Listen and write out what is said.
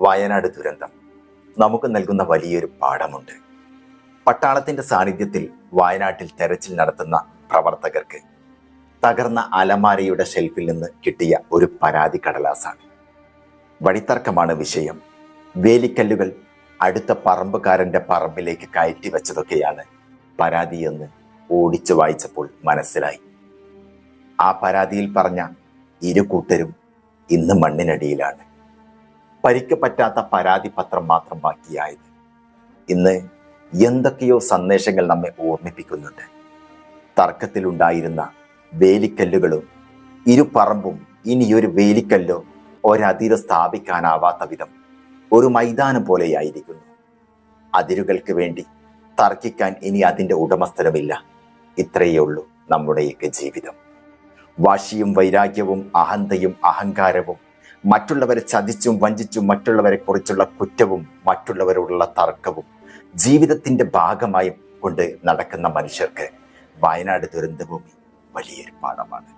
വയനാട് ദുരന്തം. നമുക്ക് നൽകുന്ന വലിയൊരു പാഠമുണ്ട്. പട്ടാളത്തിന്റെ സാന്നിധ്യത്തിൽ വയനാട്ടിൽ തെരച്ചിൽ നടത്തുന്ന പ്രവർത്തകർക്ക് തകർന്ന അലമാരയുടെ ഷെൽഫിൽ നിന്ന് കിട്ടിയ ഒരു പരാതി കടലാസാണ്. വഴിത്തർക്കമാണ് വിഷയം. വേലിക്കല്ലുകൾ അടുത്ത പറമ്പുകാരന്റെ പറമ്പിലേക്ക് കയറ്റി വെച്ചതൊക്കെയാണ് പരാതിയെന്ന് ഓടിച്ചു വായിച്ചപ്പോൾ മനസ്സിലായി. ആ പരാതിയിൽ പറഞ്ഞ ഇരു കൂട്ടരും ഇന്ന് മണ്ണിനടിയിലാണ്. പരിക്ക് പറ്റാത്ത പരാതി പത്രം മാത്രം ബാക്കിയായത്. ഇന്ന് എന്തൊക്കെയോ സന്ദേശങ്ങൾ നമ്മെ ഓർമ്മിപ്പിക്കുന്നുണ്ട്. തർക്കത്തിലുണ്ടായിരുന്ന വേലിക്കല്ലുകളും ഇരുപറമ്പും ഇനിയൊരു വേലിക്കല്ലോ ഒരതിര് സ്ഥാപിക്കാനാവാത്ത വിധം ഒരു മൈതാനം പോലെയായിരിക്കുന്നു. അതിരുകൾക്ക് വേണ്ടി തർക്കിക്കാൻ ഇനി അതിന്റെ ഉടമസ്ഥരമില്ല. ഇത്രയേ ഉള്ളൂ നമ്മുടെയൊക്കെ ജീവിതം. വാശിയും വൈരാഗ്യവും അഹന്തയും അഹങ്കാരവും മറ്റുള്ളവരെ ചതിച്ചും വഞ്ചിച്ചും മറ്റുള്ളവരെ കുറിച്ചുള്ള കുറ്റവും മറ്റുള്ളവരോടുള്ള തർക്കവും ജീവിതത്തിന്റെ ഭാഗമായി കൊണ്ട് നടക്കുന്ന മനുഷ്യർക്ക് വയനാട് ദുരന്തഭൂമി വലിയൊരു പാഠമാണ്.